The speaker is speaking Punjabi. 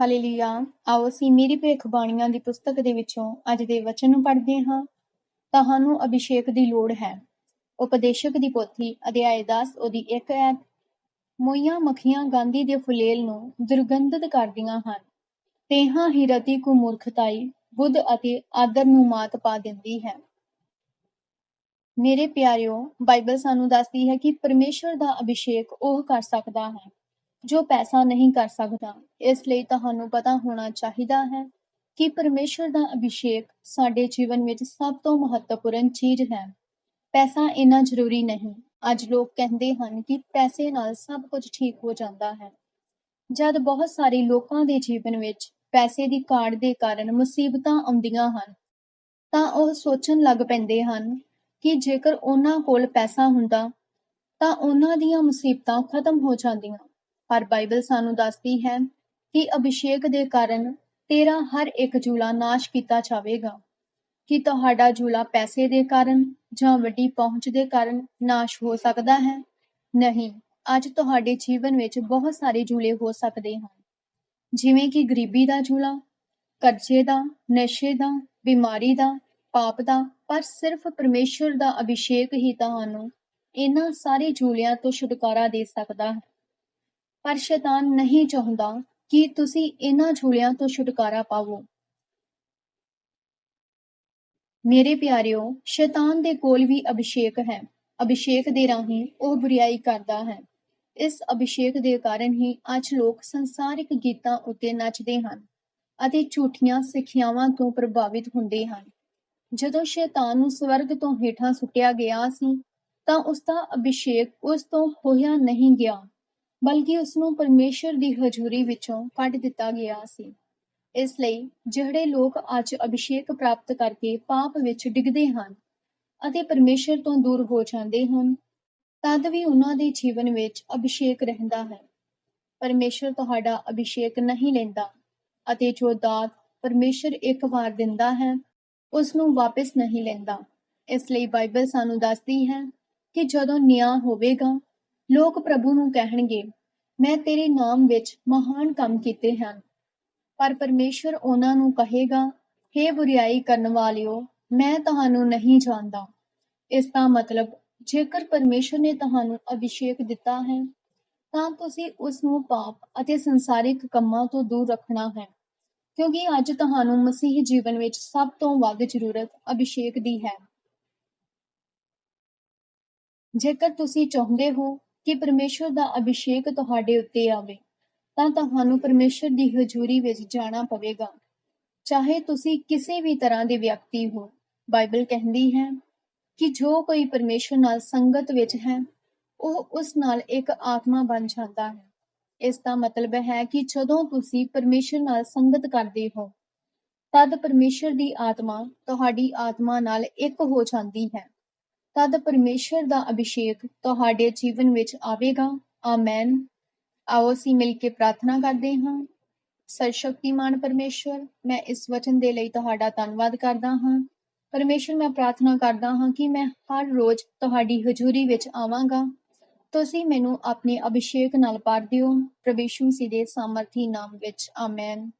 ਹਾਲੇਲੂਇਆ। ਆਓ ਅਸੀਂ ਮੇਰੀ ਭਵਿੱਖਬਾਣੀਆਂ ਦੀ ਪੁਸਤਕ ਦੇ ਵਿੱਚੋਂ ਅੱਜ ਦੇ ਵਚਨ ਨੂੰ ਪੜ੍ਹਦੇ ਹਾਂ। ਤੁਹਾਨੂੰ ਅਭਿਸ਼ੇਕ ਦੀ ਲੋੜ ਹੈ। ਉਪਦੇਸ਼ਕ ਦੀ ਪੋਥੀ, ਅਧਿਆਇ 10 ਉਹਦੀ 1 ਐਤ। ਮੋਈਆਂ ਮੱਖੀਆਂ ਗਾਂਧੀ ਦੇ ਫੁਲੇਲ ਨੂੰ ਦੁਰਗੰਧਿਤ ਕਰਦੀਆਂ ਹਨ। ਤੇਹਾਂ ਹੀ ਰਤੀ ਕੋ ਮੂਰਖਤਾਈ, ਬੁੱਧ ਅਤੇ ਆਦਰ ਨੂੰ ਮਾਤ ਪਾ ਦਿੰਦੀ ਹੈ। ਮੇਰੇ ਪਿਆਰਿਓ, ਬਾਈਬਲ ਸਾਨੂੰ ਦੱਸਦੀ ਹੈ ਕਿ ਪਰਮੇਸ਼ਵਰ ਦਾ ਅਭਿਸ਼ੇਕ ਉਹ ਕਰ ਸਕਦਾ ਹੈ ਜੋ ਪੈਸਾ ਨਹੀਂ ਕਰ ਸਕਦਾ, ਇਸ ਲਈ ਤੁਹਾਨੂੰ ਪਤਾ ਹੋਣਾ ਚਾਹੀਦਾ ਹੈ ਕਿ ਪਰਮੇਸ਼ਵਰ ਦਾ ਅਭਿਸ਼ੇਕ ਸਾਡੇ ਜੀਵਨ ਵਿੱਚ ਸਭ ਤੋਂ ਮਹੱਤਵਪੂਰਨ ਚੀਜ਼ ਹੈ। ਪੈਸਾ ਇੰਨਾ ਜ਼ਰੂਰੀ ਨਹੀਂ। ਅੱਜ ਲੋਕ ਕਹਿੰਦੇ ਹਨ ਕਿ ਪੈਸੇ ਨਾਲ ਸਭ ਕੁਝ ਠੀਕ ਹੋ ਜਾਂਦਾ ਹੈ। ਜਦ ਬਹੁਤ ਸਾਰੇ ਲੋਕਾਂ ਦੇ ਜੀਵਨ ਵਿੱਚ ਪੈਸੇ ਦੀ ਕਾਢ ਦੇ ਕਾਰਨ ਮੁਸੀਬਤਾਂ ਆਉਂਦੀਆਂ ਹਨ, ਤਾਂ ਉਹ ਸੋਚਣ ਲੱਗ ਪੈਂਦੇ ਹਨ ਕਿ ਜੇਕਰ ਉਹਨਾਂ ਕੋਲ ਪੈਸਾ ਹੁੰਦਾ, ਤਾਂ ਉਹਨਾਂ ਦੀਆਂ ਮੁਸੀਬਤਾਂ ਖਤਮ ਹੋ ਜਾਂਦੀਆਂ। ਪਰ ਬਾਈਬਲ ਸਾਨੂੰ ਦੱਸਦੀ ਹੈ ਕਿ ਅਭਿਸ਼ੇਕ ਦੇ ਕਾਰਨ ਤੇਰਾ ਹਰ ਇੱਕ ਝੂਲਾ ਨਾਸ਼ ਕੀਤਾ ਜਾਵੇਗਾ। ਕਿ ਤੁਹਾਡਾ ਝੂਲਾ ਪੈਸੇ ਦੇ ਕਾਰਨ ਜਾਂ ਵੱਡੀ ਪਹੁੰਚ ਦੇ ਕਾਰਨ ਨਾਸ਼ ਹੋ ਸਕਦਾ ਹੈ? ਨਹੀਂ, ਅੱਜ ਤੁਹਾਡੇ ਜੀਵਨ ਵਿੱਚ ਬਹੁਤ ਸਾਰੇ ਝੂਲੇ ਹੋ ਸਕਦੇ ਹਨ। ਜਿਵੇਂ ਕਿ ਗਰੀਬੀ ਦਾ ਝੂਲਾ ਕਰਜ਼ੇ ਦਾ, ਨਸ਼ੇ ਦਾ, ਬਿਮਾਰੀ ਦਾ, ਪਾਪ ਦਾ, ਪਰ ਸਿਰਫ ਪਰਮੇਸ਼ਵਰ ਦਾ ਅਭਿਸ਼ੇਕ ਹੀ ਤੁਹਾਨੂੰ ਇਹਨਾਂ ਸਾਰੇ ਝੂਲਿਆਂ ਤੋਂ ਛੁਟਕਾਰਾ ਦੇ ਸਕਦਾ ਹੈ। ਪਰ ਸ਼ੈਤਾਨ ਨਹੀਂ ਚਾਹੁੰਦਾ ਕਿ ਤੁਸੀਂ ਇਹਨਾਂ ਝੂਲਿਆਂ ਤੋਂ ਛੁਟਕਾਰਾ ਪਾਵੋ। ਮੇਰੇ ਪਿਆਰਿਓ, ਸ਼ੈਤਾਨ ਦੇ ਕੋਲ ਵੀ ਅਭਿਸ਼ੇਕ ਹੈ। ਅਭਿਸ਼ੇਕ ਦੇ ਰਾਹੀਂ ਉਹ ਬੁਰੀਾਈ ਕਰਦਾ ਹੈ। ਇਸ ਅਭਿਸ਼ੇਕ ਦੇ ਕਾਰਨ ਹੀ ਅੱਜ ਲੋਕ ਸੰਸਾਰਿਕ ਗੀਤਾਂ ਉੱਤੇ ਨੱਚਦੇ ਹਨ ਅਤੇ ਝੂਠੀਆਂ ਸਿੱਖਿਆਵਾਂ ਤੋਂ ਪ੍ਰਭਾਵਿਤ ਹੁੰਦੇ ਹਨ। ਜਦੋਂ ਸ਼ੈਤਾਨ ਨੂੰ ਸਵਰਗ ਤੋਂ ਹੇਠਾਂ ਸੁੱਟਿਆ ਗਿਆ ਸੀ ਤਾਂ ਉਸ ਦਾ ਅਭਿਸ਼ੇਕ ਉਸ ਤੋਂ ਹੋਇਆ ਨਹੀਂ ਗਿਆ। ਬਲਕਿ ਉਸਨੂੰ ਪਰਮੇਸ਼ਰ ਦੀ ਹਜ਼ੂਰੀ ਵਿੱਚੋਂ ਕੱਢ ਦਿੱਤਾ ਗਿਆ ਸੀ। ਇਸ ਲਈ ਜਿਹੜੇ ਲੋਕ ਅੱਜ ਅਭਿਸ਼ੇਕ ਪ੍ਰਾਪਤ ਕਰਕੇ ਪਾਪ ਵਿੱਚ ਡਿੱਗਦੇ ਹਨ ਅਤੇ ਪਰਮੇਸ਼ਰ ਤੋਂ ਦੂਰ ਹੋ ਜਾਂਦੇ ਹਨ, ਤਦ ਵੀ ਉਹਨਾਂ ਦੇ ਜੀਵਨ ਵਿੱਚ ਅਭਿਸ਼ੇਕ ਰਹਿੰਦਾ ਹੈ। ਪਰਮੇਸ਼ਰ ਤੁਹਾਡਾ ਅਭਿਸ਼ੇਕ ਨਹੀਂ ਲੈਂਦਾ ਅਤੇ ਜੋ ਦਾਤ ਪਰਮੇਸ਼ਰ ਇੱਕ ਵਾਰ ਦਿੰਦਾ ਹੈ ਉਸ ਨੂੰ ਵਾਪਸ ਨਹੀਂ ਲੈਂਦਾ। ਇਸ ਲਈ ਬਾਈਬਲ ਸਾਨੂੰ ਦੱਸਦੀ ਹੈ ਕਿ ਜਦੋਂ ਨਿਆਂ ਹੋਵੇਗਾ, ਲੋਕ ਪ੍ਰਭੂ ਨੂੰ ਕਹਿਣਗੇ ਮੈਂ ਤੇਰੇ ਨਾਮ ਵਿੱਚ ਮਹਾਨ ਕੰਮ ਕੀਤੇ ਹਨ। ਪਰ ਪਰਮੇਸ਼ਰ ਉਹਨਾਂ ਨੂੰ ਕਹੇਗਾ हे ਬੁਰੀਾਈ ਕਰਨ ਵਾਲਿਓ, ਮੈਂ ਤੁਹਾਨੂੰ ਨਹੀਂ ਜਾਣਦਾ। ਇਸ ਦਾ ਮਤਲਬ, ਜੇਕਰ ਪਰਮੇਸ਼ਰ ਨੇ ਤੁਹਾਨੂੰ ਅਭਿਸ਼ੇਕ ਦਿੱਤਾ ਹੈ, ਤਾਂ ਤੁਸੀਂ ਉਸ ਨੂੰ ਪਾਪ ਅਤੇ ਸੰਸਾਰਿਕ ਕੰਮਾਂ ਤੋਂ ਦੂਰ ਰੱਖਣਾ ਹੈ। ਕਿਉਂਕਿ ਅੱਜ ਤੁਹਾਨੂੰ ਮਸੀਹ ਜੀਵਨ ਵਿੱਚ ਸਭ ਤੋਂ ਵੱਧ ਜ਼ਰੂਰਤ ਅਭਿਸ਼ੇਕ ਦੀ ਹੈ। ਜੇਕਰ ਤੁਸੀਂ ਚਾਹੁੰਦੇ ਹੋ ਕਿ ਪਰਮੇਸ਼ਰ ਦਾ ਅਭਿਸ਼ੇਕ ਤੁਹਾਡੇ ਉੱਤੇ ਆਵੇ, ਤਾਂ ਤੁਹਾਨੂੰ ਪਰਮੇਸ਼ਰ ਦੀ ਹਜ਼ੂਰੀ ਵਿੱਚ ਜਾਣਾ ਪਵੇਗਾ। ਚਾਹੇ ਤੁਸੀਂ ਕਿਸੇ ਵੀ ਤਰ੍ਹਾਂ ਦੇ ਵਿਅਕਤੀ ਹੋ, ਬਾਈਬਲ ਕਹਿੰਦੀ ਹੈ ਕਿ ਜੋ ਕੋਈ ਪਰਮੇਸ਼ਰ ਨਾਲ ਸੰਗਤ ਵਿੱਚ ਹੈ, ਉਹ ਉਸ ਨਾਲ ਇੱਕ ਆਤਮਾ ਬਣ ਜਾਂਦਾ ਹੈ। ਇਸ ਦਾ ਮਤਲਬ ਹੈ ਕਿ ਜਦੋਂ ਤੁਸੀਂ ਪਰਮੇਸ਼ਰ ਨਾਲ ਸੰਗਤ ਕਰਦੇ ਹੋ, ਤਦ ਪਰਮੇਸ਼ਰ ਦੀ ਆਤਮਾ ਤੁਹਾਡੀ ਆਤਮਾ ਨਾਲ ਇੱਕ ਹੋ ਜਾਂਦੀ ਹੈ। ਤਦ ਪਰਮੇਸ਼ਰ ਦਾ ਅਭਿਸ਼ੇਕ ਤੁਹਾਡੇ ਜੀਵਨ ਵਿੱਚ ਆਵੇਗਾ। ਆਮੇਨ। ਆਓ ਅਸੀਂ ਮਿਲ ਕੇ ਪ੍ਰਾਰਥਨਾ ਕਰਦੇ ਹਾਂ। ਸਰਸ਼ਕਤੀਮਾਨ ਪਰਮੇਸ਼ਰ ਮੈਂ ਇਸ ਵਚਨ ਦੇ ਲਈ ਤੁਹਾਡਾ ਧੰਨਵਾਦ ਕਰਦਾ ਹਾਂ। ਪਰਮੇਸ਼ਰ ਮੈਂ ਪ੍ਰਾਰਥਨਾ ਕਰਦਾ ਹਾਂ ਕਿ ਮੈਂ ਹਰ ਰੋਜ਼ ਤੁਹਾਡੀ ਹਜ਼ੂਰੀ ਵਿੱਚ ਆਵਾਂਗਾ। ਤੁਸੀਂ ਮੈਨੂੰ ਆਪਣੇ ਅਭਿਸ਼ੇਕ ਨਾਲ ਭਰ ਦਿਓ। ਪ੍ਰਭੂ ਯਿਸੂ ਦੇ ਸਾਮਰਥੀ ਨਾਮ ਵਿੱਚ, ਆਮੇਨ।